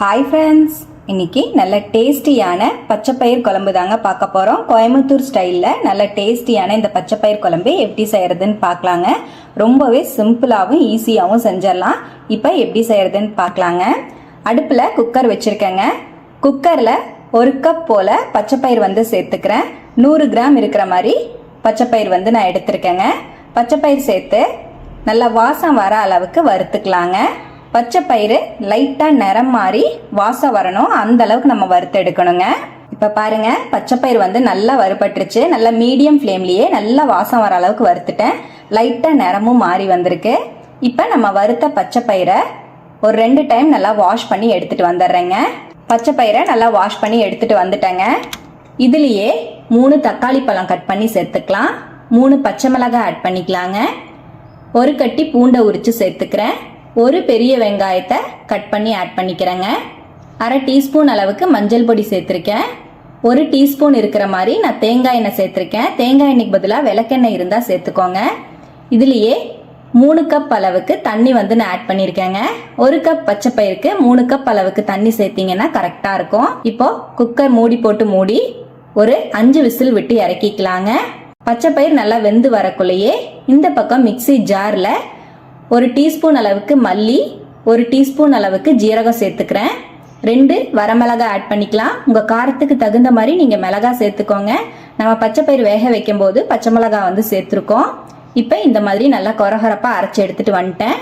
Hi friends இன்னைக்கு நல்ல டேஸ்டியான பச்சைப்பயிர் குழம்பு தாங்க பார்க்க போகிறோம் கோயம்புத்தூர் ஸ்டைலில் நல்ல டேஸ்டியான இந்த பச்சைப்பயிர் குழம்பு எப்படி செய்கிறதுன்னு பார்க்கலாங்க. ரொம்பவே சிம்பிளாகவும் ஈஸியாகவும் செஞ்சிடலாம். இப்போ எப்படி செய்கிறதுன்னு பார்க்கலாங்க. அடுப்பில் குக்கர் வச்சுருக்கேங்க. குக்கரில் ஒரு கப் போல் பச்சைப்பயிர் வந்து சேர்த்துக்கிறேன். நூறு கிராம் இருக்கிற மாதிரி பச்சைப்பயிர் வந்து நான் எடுத்திருக்கேங்க. பச்சைப்பயிர் சேர்த்து நல்லா வாசம் வர அளவுக்கு வறுத்துக்கலாங்க. பச்சை பயிறு லைட்டாக நிறம் மாறி வாசம் வரணும். அந்த அளவுக்கு நம்ம வறுத்து எடுக்கணுங்க. இப்போ பாருங்க பச்சை பயிர் வந்து நல்லா வறுபட்டுருச்சு. நல்லா மீடியம் ஃப்ளேம்லேயே நல்லா வாசம் வர அளவுக்கு வறுத்துட்டேன். லைட்டாக நிறமும் மாறி வந்திருக்கு. இப்போ நம்ம வறுத்த பச்சை பயிரை ஒரு ரெண்டு டைம் நல்லா வாஷ் பண்ணி எடுத்துட்டு வந்துடுறேங்க. பச்சை பயிரை நல்லா வாஷ் பண்ணி எடுத்துட்டு வந்துட்டேங்க. இதுலேயே மூணு தக்காளி பழம் கட் பண்ணி சேர்த்துக்கலாம். மூணு பச்சை மிளகாய் ஆட் பண்ணிக்கலாங்க. ஒரு கட்டி பூண்டை உரித்து சேர்த்துக்கிறேன். ஒரு பெரிய வெங்காயத்தை கட் பண்ணி ஆட் பண்ணிக்கிறேங்க. அரை டீஸ்பூன் அளவுக்கு மஞ்சள் பொடி சேர்த்துருக்கேன். ஒரு டீஸ்பூன் இருக்கிற மாதிரி நான் தேங்காய் எண்ணெய் சேர்த்துருக்கேன். தேங்காய் எண்ணெய்க்கு பதிலாக விளக்கெண்ணெய் இருந்தால் சேர்த்துக்கோங்க. இதுலேயே மூணு கப் அளவுக்கு தண்ணி வந்து நான் ஆட் பண்ணியிருக்கேங்க ஒரு கப் பச்சை பயிருக்கு மூணு கப் அளவுக்கு தண்ணி சேர்த்தீங்கன்னா கரெக்டாக இருக்கும். இப்போ குக்கர் மூடி போட்டு மூடி ஒரு அஞ்சு விசில் விட்டு இறக்கிக்கலாங்க. பச்சை பயிர் நல்லா வெந்து வரக்குள்ளேயே இந்த பக்கம் மிக்ஸி ஜாரில் ஒரு டீஸ்பூன் அளவுக்கு மல்லி ஒரு டீஸ்பூன் அளவுக்கு ஜீரகம் சேர்த்துக்கிறேன். ரெண்டு வரமிளகா ஆட் பண்ணிக்கலாம். உங்கள் காரத்துக்கு தகுந்த மாதிரி நீங்கள் மிளகா சேர்த்துக்கோங்க. நம்ம பச்சை பயிர் வேக வைக்கும் போது பச்சை மிளகா வந்து சேர்த்துருக்கோம். இப்போ இந்த மாதிரி நல்லா கொரகொரப்பாக அரைச்சி எடுத்துகிட்டு வந்துட்டேன்.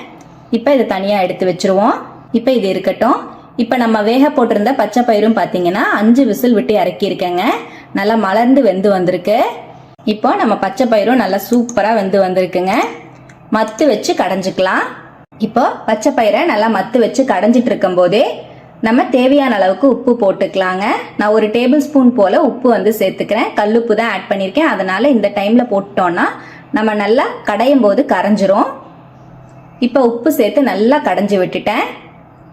இப்போ இதை தனியாக எடுத்து வச்சிருவோம். இப்போ இது இருக்கட்டும். இப்போ நம்ம வேக போட்டிருந்த பச்சை பயிரும் பார்த்தீங்கன்னா அஞ்சு விசில் விட்டு இறக்கியிருக்கேங்க. நல்லா மலர்ந்து வெந்து வந்திருக்கு. இப்போ நம்ம பச்சை பயிரும் நல்லா சூப்பராக வெந்து வந்திருக்குங்க. மத்து வச்சு கடைஞ்சிக்கலாம். இப்போ பச்சை பயிரை நல்லா மத்து வச்சு கடைஞ்சிட்டு இருக்கும் போதே நம்ம தேவையான அளவுக்கு உப்பு போட்டுக்கலாங்க. நான் ஒரு டேபிள் ஸ்பூன் போல உப்பு வந்து சேர்த்துக்கிறேன். கல்லுப்பு தான் ஆட் பண்ணியிருக்கேன். அதனால இந்த டைம்ல போட்டோன்னா நம்ம நல்லா கடையும் போது கரைஞ்சிரும். இப்போ உப்பு சேர்த்து நல்லா கடைஞ்சி விட்டுட்டேன்.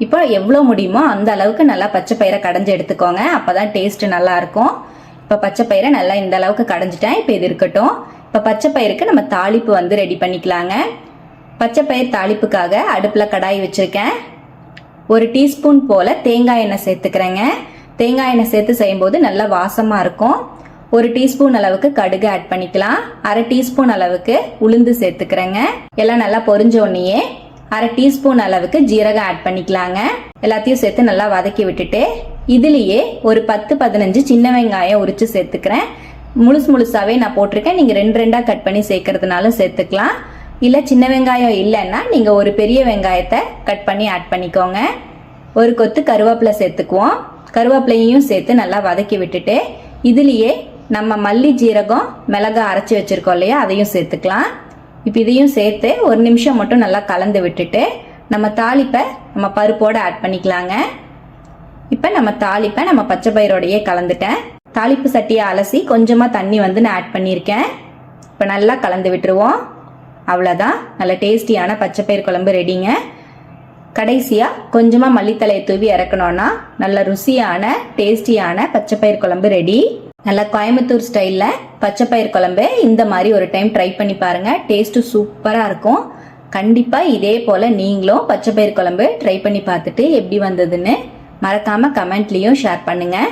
இப்போ எவ்வளோ முடியுமோ அந்த அளவுக்கு நல்லா பச்சை பயிரை கடைஞ்சி எடுத்துக்கோங்க. அப்பதான் டேஸ்ட் நல்லா இருக்கும். இப்போ பச்சை பயிரை நல்லா இந்த அளவுக்கு கடைஞ்சிட்டேன். இப்போ இது இருக்கட்டும். இப்போ பச்சை பயிருக்கு நம்ம தாளிப்பு வந்து ரெடி பண்ணிக்கலாங்க. பச்சை பயிர் தாளிப்புக்காக அடுப்பில் கடாய் வச்சுருக்கேன். ஒரு டீஸ்பூன் போல் தேங்காய் எண்ணெய் சேர்த்துக்கிறேங்க. தேங்காய் எண்ணெய் சேர்த்து செய்யும்போது நல்லா வாசமாக இருக்கும். ஒரு டீஸ்பூன் அளவுக்கு கடுகு ஆட் பண்ணிக்கலாம். அரை டீஸ்பூன் அளவுக்கு உளுந்து சேர்த்துக்கிறேங்க. எல்லாம் நல்லா பொரிஞ்ச உடனேயே அரை டீஸ்பூன் அளவுக்கு ஜீரகம் ஆட் பண்ணிக்கலாங்க. எல்லாத்தையும் சேர்த்து நல்லா வதக்கி விட்டுட்டு இதுலேயே ஒரு பத்து பதினஞ்சு சின்ன வெங்காயம் உரித்து சேர்த்துக்கிறேன். முழுசு முழுசாவே நான் போட்டிருக்கேன். நீங்கள் ரெண்டு ரெண்டாக கட் பண்ணி சேர்க்கறதுனாலும் சேர்த்துக்கலாம். இல்லை சின்ன வெங்காயம் இல்லைன்னா நீங்கள் ஒரு பெரிய வெங்காயத்தை கட் பண்ணி ஆட் பண்ணிக்கோங்க. ஒரு கொத்து கருவேப்பிலை சேர்த்துக்குவோம். கருவேப்பிலையும் சேர்த்து நல்லா வதக்கி விட்டுட்டு இதுலேயே நம்ம மல்லி ஜீரகம் மிளகா அரைச்சி வச்சிருக்கோம் இல்லையா? அதையும் சேர்த்துக்கலாம். இப்போ இதையும் சேர்த்து ஒரு நிமிஷம் மட்டும் நல்லா கலந்து விட்டுட்டு நம்ம தாளிப்பை நம்ம பருப்போடு ஆட் பண்ணிக்கலாங்க. இப்போ நம்ம தாளிப்பை நம்ம பச்சை பயிரோடையே கலந்துட்டேன். தாளிப்பு சட்டியை அலசி கொஞ்சமாக தண்ணி வந்து நான் ஆட் பண்ணியிருக்கேன். இப்போ நல்லா கலந்து விட்டுருவோம். அவ்வளோதான் நல்ல டேஸ்டியான பச்சைப்பயிர் குழம்பு ரெடிங்க கடைசியாக கொஞ்சமாக மல்லித்தலையை தூவி இறக்கணும்னா நல்ல ருசியான டேஸ்டியான பச்சைப்பயிர் குழம்பு ரெடி நல்ல கோயம்புத்தூர் ஸ்டைலில் பச்சைப்பயிர் குழம்பு இந்த மாதிரி ஒரு டைம் ட்ரை பண்ணி பாருங்கள் டேஸ்ட்டு சூப்பராக இருக்கும். கண்டிப்பாக இதே போல் நீங்களும் பச்சைப்பயிர் குழம்பு ட்ரை பண்ணி பார்த்துட்டு எப்படி வந்ததுன்னு மறக்காமல் கமெண்ட்லேயும் ஷேர் பண்ணுங்கள்